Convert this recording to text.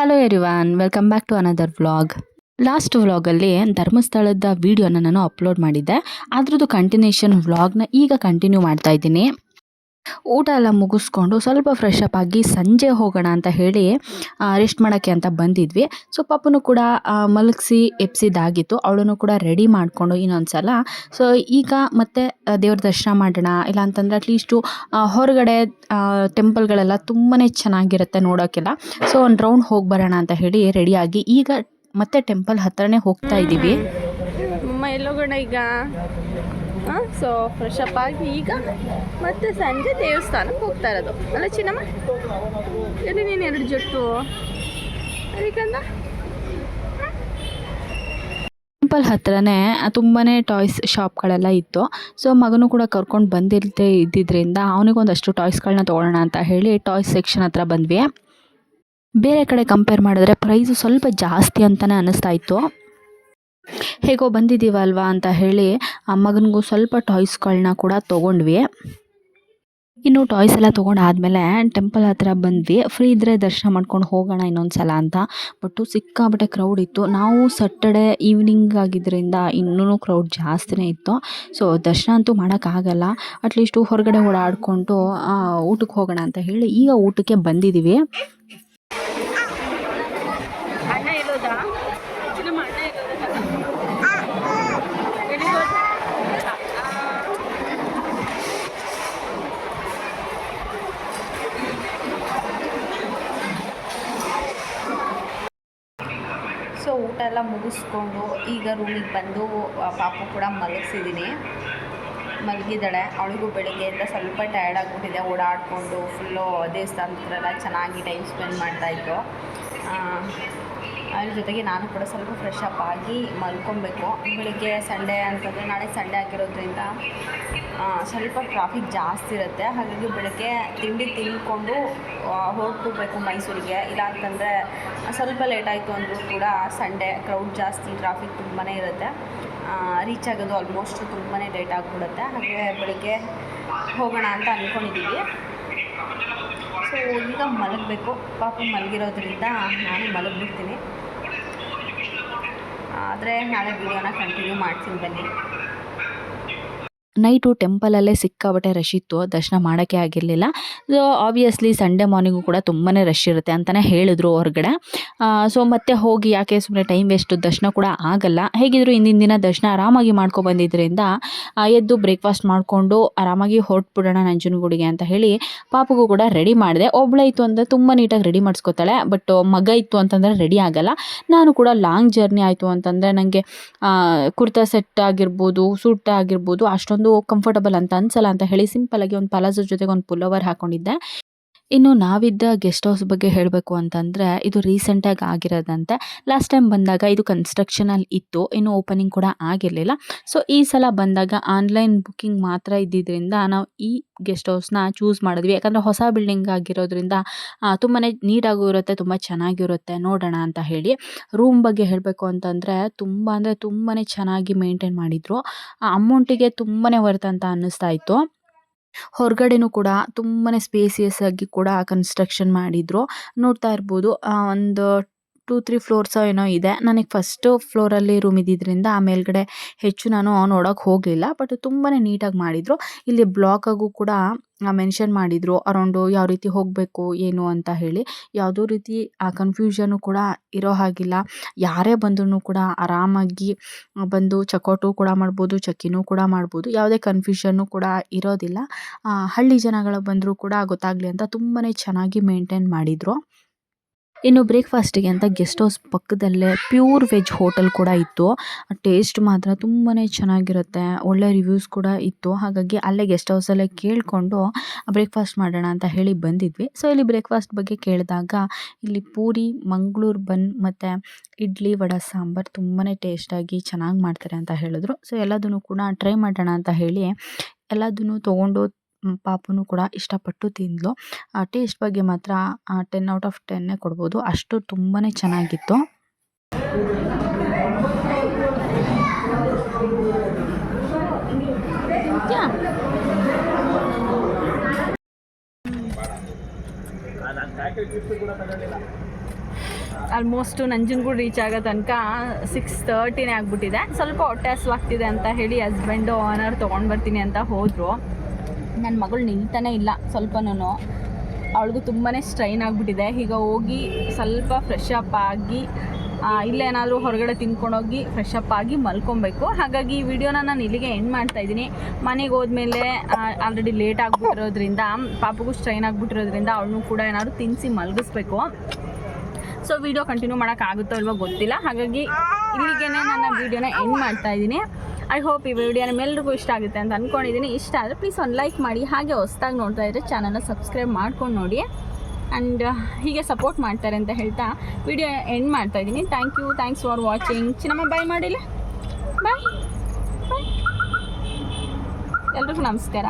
Hello everyone welcome back to another vlog last ವ್ಲಾಗಲ್ಲಿ ಧರ್ಮಸ್ಥಳದ ವೀಡಿಯೋನ ನಾನು ಅಪ್ಲೋಡ್ ಮಾಡಿದ್ದೆ. ಅದ್ರದ್ದು ಕಂಟಿನ್ಯೂಷನ್ ವ್ಲಾಗ್ನ ಈಗ ಕಂಟಿನ್ಯೂ ಮಾಡ್ತಾ ಇದ್ದೀನಿ. ಊಟ ಎಲ್ಲ ಮುಗಿಸ್ಕೊಂಡು ಸ್ವಲ್ಪ ಫ್ರೆಶ್ ಅಪ್ ಆಗಿ ಸಂಜೆ ಹೋಗೋಣ ಅಂತ ಹೇಳಿ ರೆಸ್ಟ್ ಮಾಡೋಕ್ಕೆ ಅಂತ ಬಂದಿದ್ವಿ ಸೊ ಪಾಪನು ಕೂಡ ಮಲಗಿಸಿ ಎಪ್ಸಿದಾಗಿತ್ತು ಅವಳನ್ನು ಕೂಡ ರೆಡಿ ಮಾಡಿಕೊಂಡು ಇನ್ನೊಂದು ಸಲ ಸೊ ಈಗ ಮತ್ತೆ ದೇವ್ರ ದರ್ಶನ ಮಾಡೋಣ ಇಲ್ಲ ಅಂತಂದರೆ ಅಟ್ಲೀಸ್ಟು ಹೊರಗಡೆ ಟೆಂಪಲ್ಗಳೆಲ್ಲ ತುಂಬಾ ಚೆನ್ನಾಗಿರುತ್ತೆ ನೋಡೋಕ್ಕೆಲ್ಲ ಸೊ ಒಂದು ರೌಂಡ್ ಹೋಗಿ ಬರೋಣ ಅಂತ ಹೇಳಿ ರೆಡಿಯಾಗಿ ಈಗ ಮತ್ತೆ ಟೆಂಪಲ್ ಹತ್ರನೇ ಹೋಗ್ತಾ ಇದ್ದೀವಿ ಈಗ ಹಾಂ ಸೊ ಫ್ರೆಶ್ ಅಪ್ ಆಗಿ ಈಗ ಮತ್ತೆ ಸಂಜೆ ದೇವಸ್ಥಾನಕ್ಕೆ ಹೋಗ್ತಾ ಇರೋದು. ಅಲ್ಲ ಚಿನ್ನಮ್ಮ? ಎಲ್ಲಿ ನೀನು ಎರಡು ಜೊಟ್ಟು? ಅದಕ್ಕಂದ ಟೆಂಪಲ್ ಹತ್ರನೇ ತುಂಬಾ ಟಾಯ್ಸ್ ಶಾಪ್ಗಳೆಲ್ಲ ಇತ್ತು. ಸೊ ಮಗನೂ ಕೂಡ ಕರ್ಕೊಂಡು ಬಂದಿರದೆ ಇದ್ದಿದ್ದರಿಂದ ಅವನಿಗೊಂದಷ್ಟು ಟಾಯ್ಸ್ಗಳನ್ನ ತೊಗೊಳ್ಳೋಣ ಅಂತ ಹೇಳಿ ಟಾಯ್ಸ್ ಸೆಕ್ಷನ್ ಹತ್ರ ಬಂದ್ವಿ. ಬೇರೆ ಕಡೆ ಕಂಪೇರ್ ಮಾಡಿದ್ರೆ ಪ್ರೈಸು ಸ್ವಲ್ಪ ಜಾಸ್ತಿ ಅಂತಲೇ ಅನ್ನಿಸ್ತಾ ಇತ್ತು. ಹೇಗೋ ಬಂದಿದ್ದೀವಲ್ವಾ ಅಂತ ಹೇಳಿ ಆ ಮಗನಿಗೂ ಸ್ವಲ್ಪ ಟಾಯ್ಸ್ಗಳನ್ನ ಕೂಡ ತೊಗೊಂಡ್ವಿ. ಇನ್ನು ಟಾಯ್ಸ್ ಎಲ್ಲ ತೊಗೊಂಡಾದಮೇಲೆ ಟೆಂಪಲ್ ಹತ್ರ ಬಂದ್ವಿ. ಫ್ರೀ ಇದ್ದರೆ ದರ್ಶನ ಮಾಡ್ಕೊಂಡು ಹೋಗೋಣ ಇನ್ನೊಂದು ಸಲ ಅಂತ. ಬಟ್ಟು ಸಿಕ್ಕಾಪಟ್ಟೆ ಕ್ರೌಡ್ ಇತ್ತು. ನಾವು ಸಟರ್ಡೆ ಈವ್ನಿಂಗ್ ಆಗಿದ್ದರಿಂದ ಇನ್ನೂ ಕ್ರೌಡ್ ಜಾಸ್ತಿನೇ ಇತ್ತು. ಸೊ ದರ್ಶನ ಅಂತೂ ಮಾಡೋಕ್ಕಾಗಲ್ಲ ಅಟ್ಲೀಸ್ಟು ಹೊರಗಡೆ ಓಡಾಡಿಕೊಂಡು ಊಟಕ್ಕೆ ಹೋಗೋಣ ಅಂತ ಹೇಳಿ ಈಗ ಊಟಕ್ಕೆ ಬಂದಿದ್ದೀವಿ ಅಣ್ಣ ಇರೋದಾ ಚಿನ್ನಮ್ಮ ಅಣ್ಣ ಸೊ ಊಟ ಎಲ್ಲ ಮುಗಿಸ್ಕೊಂಡು ಈಗ ರೂಮಿಗೆ ಬಂದು ಪಾಪ ಕೂಡ ಮಲಗಿಸಿದ್ದೀನಿ ಮಲಗಿದ್ದಾಳೆ. ಅವಳಿಗೂ ಬೆಳಿಗ್ಗೆಯಿಂದ ಸ್ವಲ್ಪ ಟಯರ್ಡ್ ಆಗಿಬಿಟ್ಟಿದೆ. ಓಡಾಡಿಕೊಂಡು ಫುಲ್ಲು ದೇವಸ್ಥಾನ ಹತ್ರ ಎಲ್ಲ ಚೆನ್ನಾಗಿ ಟೈಮ್ ಸ್ಪೆಂಡ್ ಮಾಡ್ತಾಯಿತ್ತು ಅದ್ರ ಜೊತೆಗೆ ನಾನು ಕೂಡ ಸ್ವಲ್ಪ ಫ್ರೆಶ್ ಅಪ್ ಆಗಿ ಮಲ್ಕೊಬೇಕು. ಬೆಳಿಗ್ಗೆ ಸಂಡೇ ಅಂತಂದರೆ ನಾಳೆ ಸಂಡೇ ಆಗಿರೋದ್ರಿಂದ ಸ್ವಲ್ಪ ಟ್ರಾಫಿಕ್ ಜಾಸ್ತಿ ಇರುತ್ತೆ. ಹಾಗಾಗಿ ಬೆಳಗ್ಗೆ ತಿಂಡಿ ತಿಂದ್ಕೊಂಡು ಹೋಗ್ಬೇಕು ಮೈಸೂರಿಗೆ. ಇಲ್ಲ ಅಂತಂದರೆ ಸ್ವಲ್ಪ ಲೇಟ್ ಆಯಿತು ಅಂದರೂ ಕೂಡ ಸಂಡೇ ಕ್ರೌಡ್ ಜಾಸ್ತಿ ಟ್ರಾಫಿಕ್ ತುಂಬಾ ಇರುತ್ತೆ. ರೀಚ್ ಆಗೋದು ಆಲ್ಮೋಸ್ಟ್ ತುಂಬಾ ಲೇಟ್ ಆಗಿಬಿಡುತ್ತೆ. ಹಾಗೆ ಬೆಳಗ್ಗೆ ಹೋಗೋಣ ಅಂತ ಅಂದ್ಕೊಂಡಿದ್ದೀವಿ ಸೊ ಈಗ ಮಲಗಬೇಕು. ಪಾಪ ಮಲಗಿರೋದ್ರಿಂದ ನಾನು ಮಲಗಿಬಿಡ್ತೀನಿ. ಆದರೆ ನಾಳೆ ವಿಡಿಯೋನ ಕಂಟಿನ್ಯೂ ಮಾಡ್ತೀನಿ ಬನ್ನಿ. ನೈಟು ಟೆಂಪಲಲ್ಲೇ ಸಿಕ್ಕಾಬಟ್ಟೆ ರಶ್ ಇತ್ತು, ದರ್ಶನ ಮಾಡೋಕ್ಕೆ ಆಗಿರಲಿಲ್ಲ. ಸೊ ಆಬ್ವಿಯಸ್ಲಿ ಸಂಡೇ ಮಾರ್ನಿಂಗು ಕೂಡ ತುಂಬಾ ರಶ್ ಇರುತ್ತೆ ಅಂತಲೇ ಹೇಳಿದ್ರು ಹೊರಗಡೆ. ಸೊ ಮತ್ತೆ ಹೋಗಿ ಯಾಕೆ ಸುಮ್ಮನೆ ಟೈಮ್ ವೇಸ್ಟು ದರ್ಶನ ಕೂಡ ಆಗಲ್ಲ. ಹೇಗಿದ್ರು ಹಿಂದಿನ ದಿನ ದರ್ಶನ ಆರಾಮಾಗಿ ಮಾಡ್ಕೊ ಬಂದಿದ್ದರಿಂದ ಎದ್ದು ಬ್ರೇಕ್ಫಾಸ್ಟ್ ಮಾಡಿಕೊಂಡು ಆರಾಮಾಗಿ ಹೊರಟ್ಬಿಡೋಣ ನಂಜನಗೂಡಿಗೆ ಅಂತ ಹೇಳಿ ಪಾಪಗೂ ಕೂಡ ರೆಡಿ ಮಾಡಿದೆ. ಒಬ್ಬಳೆ ಇತ್ತು ಅಂದರೆ ತುಂಬ ನೀಟಾಗಿ ರೆಡಿ ಮಾಡಿಸ್ಕೊತಾಳೆ ಬಟ್ ಮಗ ಇತ್ತು ಅಂತಂದರೆ ರೆಡಿ ಆಗಲ್ಲ. ನಾನು ಕೂಡ ಲಾಂಗ್ ಜರ್ನಿ ಆಯಿತು ಅಂತಂದರೆ ನನಗೆ ಕುರ್ತಾ ಸೆಟ್ ಆಗಿರ್ಬೋದು ಸೂಟ್ ಆಗಿರ್ಬೋದು, ಅಷ್ಟೊಂದು ಕಂಫರ್ಟಬಲ್ ಅಂತ ಅನ್ಸಲ್ಲ ಅಂತ ಹೇಳಿ ಸಿಂಪಲ್ ಆಗಿ ಒಂದು ಪಲಾಜೋ ಜೊತೆಗೆ ಒಂದು ಪುಲ್ಲೋವರ್ ಹಾಕೊಂಡಿದ್ದೆ. ಇನ್ನು ನಾವಿದ್ದ ಗೆಸ್ಟ್ ಹೌಸ್ ಬಗ್ಗೆ ಹೇಳಬೇಕು ಅಂತಂದರೆ, ಇದು ರೀಸೆಂಟಾಗಿ ಆಗಿರೋದಂತೆ. ಲಾಸ್ಟ್ ಟೈಮ್ ಬಂದಾಗ ಇದು ಕನ್ಸ್ಟ್ರಕ್ಷನಲ್ಲಿ ಇತ್ತು, ಇನ್ನು ಓಪನಿಂಗ್ ಕೂಡ ಆಗಿರಲಿಲ್ಲ. ಸೊ, ಈ ಸಲ ಬಂದಾಗ ಆನ್ಲೈನ್ ಬುಕ್ಕಿಂಗ್ ಮಾತ್ರ ಇದ್ದಿದ್ದರಿಂದ ನಾವು ಈ ಗೆಸ್ಟ್ ಹೌಸ್ನ ಚೂಸ್ ಮಾಡಿದ್ವಿ. ಯಾಕಂದರೆ ಹೊಸ ಬಿಲ್ಡಿಂಗ್ ಆಗಿರೋದ್ರಿಂದ ತುಂಬಾ ನೀಟಾಗೂ ಇರುತ್ತೆ ತುಂಬ ಚೆನ್ನಾಗಿರುತ್ತೆ, ನೋಡೋಣ ಅಂತ ಹೇಳಿ. ರೂಮ್ ಬಗ್ಗೆ ಹೇಳಬೇಕು ಅಂತಂದರೆ, ತುಂಬ ಅಂದರೆ ತುಂಬಾ ಚೆನ್ನಾಗಿ ಮೇಂಟೈನ್ ಮಾಡಿದರು. ಅಮೌಂಟಿಗೆ ತುಂಬಾ ವರ್ತ್ ಅಂತ ಅನ್ನಿಸ್ತಾ ಇತ್ತು. ಹೊರಗಡೆನೂ ಕೂಡ ತುಂಬಾನೇ ಸ್ಪೇಸಿಯಸ್ ಆಗಿ ಕೂಡ ಕನ್ಸ್ಟ್ರಕ್ಷನ್ ಮಾಡಿದ್ರು. ನೋಡ್ತಾ ಇರ್ಬೋದು ಒಂದು ಟೂ, ತ್ರೀ ಫ್ಲೋರ್ಸೋ ಏನೋ ಇದೆ. ನನಗೆ ಫಸ್ಟ್ ಫ್ಲೋರಲ್ಲಿ ರೂಮ್ ಇದ್ದಿದ್ದರಿಂದ ಆ ಮೇಲ್ಗಡೆ ಹೆಚ್ಚು ನಾನು ನೋಡೋಕೆ ಹೋಗಲಿಲ್ಲ ಬಟ್ ತುಂಬಾ ನೀಟಾಗಿ ಮಾಡಿದರು. ಇಲ್ಲಿ ಬ್ಲಾಕಾಗೂ ಕೂಡ ಮೆನ್ಷನ್ ಮಾಡಿದರು. ಅರೌಂಡು ಯಾವ ರೀತಿ ಹೋಗಬೇಕು, ಏನು ಅಂತ ಹೇಳಿ. ಯಾವುದೋ ರೀತಿ ಆ ಕನ್ಫ್ಯೂಷನು ಕೂಡ ಇರೋ ಹಾಗಿಲ್ಲ. ಯಾರೇ ಬಂದ್ರೂ ಕೂಡ ಆರಾಮಾಗಿ ಬಂದು ಚಕೌಟು ಕೂಡ ಮಾಡ್ಬೋದು ಚಕ್ಕಿನೂ ಕೂಡ ಮಾಡ್ಬೋದು. ಯಾವುದೇ ಕನ್ಫ್ಯೂಷನ್ನು ಕೂಡ ಇರೋದಿಲ್ಲ. ಹಳ್ಳಿ ಜನಗಳು ಬಂದರೂ ಕೂಡ ಗೊತ್ತಾಗಲಿ ಅಂತ ತುಂಬಾ ಚೆನ್ನಾಗಿ ಮೇಂಟೈನ್ ಮಾಡಿದರು. ಇನ್ನು ಬ್ರೇಕ್ಫಾಸ್ಟಿಗೆ ಅಂತ ಗೆಸ್ಟ್ ಹೌಸ್ ಪಕ್ಕದಲ್ಲೇ ಪ್ಯೂರ್ ವೆಜ್ ಹೋಟೆಲ್ ಕೂಡ ಇತ್ತು. ಟೇಸ್ಟ್ ಮಾತ್ರ ತುಂಬಾ ಚೆನ್ನಾಗಿರುತ್ತೆ. ಒಳ್ಳೆ ರಿವ್ಯೂಸ್ ಕೂಡ ಇತ್ತು. ಹಾಗಾಗಿ ಅಲ್ಲೇ ಗೆಸ್ಟ್ ಹೌಸಲ್ಲೇ ಕೇಳಿಕೊಂಡು ಬ್ರೇಕ್ಫಾಸ್ಟ್ ಮಾಡೋಣ ಅಂತ ಹೇಳಿ ಬಂದಿದ್ವಿ. ಸೊ ಇಲ್ಲಿ ಬ್ರೇಕ್ಫಾಸ್ಟ್ ಬಗ್ಗೆ ಕೇಳಿದಾಗ ಇಲ್ಲಿ ಪೂರಿ, ಮಂಗಳೂರು ಬನ್ ಮತ್ತು ಇಡ್ಲಿ ವಡ ಸಾಂಬಾರು ತುಂಬಾ ಟೇಸ್ಟಾಗಿ ಚೆನ್ನಾಗಿ ಮಾಡ್ತಾರೆ ಅಂತ ಹೇಳಿದ್ರು. ಸೊ ಎಲ್ಲದನ್ನು ಕೂಡ ಟ್ರೈ ಮಾಡೋಣ ಅಂತ ಹೇಳಿ ಎಲ್ಲದನ್ನು ತೊಗೊಂಡು ಪಾಪುನು ಕೂಡ ಇಷ್ಟಪಟ್ಟು ತಿಂದ್ಲು. ಟೇಸ್ಟ್ ಬಗ್ಗೆ ಮಾತ್ರ ಟೆನ್ ಔಟ್ ಆಫ್ ಟೆನ್ನೇ ಕೊಡ್ಬೋದು. ಅಷ್ಟು ತುಂಬಾ ಚೆನ್ನಾಗಿತ್ತು. ಆಲ್ಮೋಸ್ಟು ನಂಜನಗೂಡು ರೀಚ್ ಆಗೋ ತನಕ ಸಿಕ್ಸ್ ತರ್ಟಿನೇ ಆಗಿಬಿಟ್ಟಿದೆ. ಸ್ವಲ್ಪ ಹೊಟ್ಟೆ ಹಸುವಾಗ್ತಿದೆ ಅಂತ ಹೇಳಿ ಹಸ್ಬೆಂಡು ಓನರ್ ತೊಗೊಂಡು ಬರ್ತೀನಿ ಅಂತ ಹೋದರು. ನನ್ನ ಮಗಳು ನಿಲ್ತಾನೆ ಇಲ್ಲ ಸ್ವಲ್ಪನೂ ಅವಳಿಗೂ ತುಂಬಾ ಸ್ಟ್ರೈನ್ ಆಗಿಬಿಟ್ಟಿದೆ. ಈಗ ಹೋಗಿ ಸ್ವಲ್ಪ ಫ್ರೆಶ್ ಅಪ್ ಆಗಿ ಇಲ್ಲ ಇಲ್ಲೇನಾದರೂ ಹೊರಗಡೆ ತಿನ್ಕೊಂಡೋಗಿ ಫ್ರೆಶ್ ಅಪ್ ಆಗಿ ಮಲ್ಕೊಬೇಕು. ಹಾಗಾಗಿ ಈ ವಿಡಿಯೋನ ನಾನು ಇಲ್ಲಿಗೆ ಎಂಡ್ ಮಾಡ್ತಾ ಇದ್ದೀನಿ. ಮನೆಗೆ ಹೋದ್ಮೇಲೆ ಆಲ್ರೆಡಿ ಲೇಟ್ ಆಗಿಬಿಟ್ಟಿರೋದ್ರಿಂದ, ಪಾಪಗೂ ಸ್ಟ್ರೈನ್ ಆಗಿಬಿಟ್ಟಿರೋದ್ರಿಂದ ಅವಳನ್ನೂ ಕೂಡ ಏನಾದರೂ ತಿನ್ನಿಸಿ ಮಲಗಿಸ್ಬೇಕು. ಸೊ ವಿಡಿಯೋ ಕಂಟಿನ್ಯೂ ಮಾಡೋಕ್ಕಾಗುತ್ತೋ ಇಲ್ವೋ ಗೊತ್ತಿಲ್ಲ. ಹಾಗಾಗಿ ಇಲ್ಲಿಗೆ ನನ್ನ ವೀಡಿಯೋನ ಎಂಡ್ ಮಾಡ್ತಾ ಇದ್ದೀನಿ. ಐ ಹೋಪ್ ಈ ವಿಡಿಯೋ ನಿಮ್ಮೆಲ್ರಿಗೂ ಇಷ್ಟ ಆಗುತ್ತೆ ಅಂತ ಅಂದ್ಕೊಂಡಿದ್ದೀನಿ ಇಷ್ಟ ಆದರೆ ಪ್ಲೀಸ್ ಒಂದು ಲೈಕ್ ಮಾಡಿ, ಹಾಗೆ ಹೊಸ್ದಾಗಿ ನೋಡ್ತಾ ಇದ್ದರೆ ಚಾನಲ್ನ ಸಬ್ಸ್ಕ್ರೈಬ್ ಮಾಡ್ಕೊಂಡು ನೋಡಿ. ಆ್ಯಂಡ್ ಹೀಗೆ ಸಪೋರ್ಟ್ ಮಾಡ್ತಾರೆ ಅಂತ ಹೇಳ್ತಾ ವಿಡಿಯೋ ಎಂಡ್ ಮಾಡ್ತಾ ಇದ್ದೀನಿ. Thank you thanks for watching Chinnamma bye ಮಾಡಿಲ್ಲ? ಬಾಯ್ ಬಾಯ್ ಎಲ್ರಿಗೂ ನಮಸ್ಕಾರ.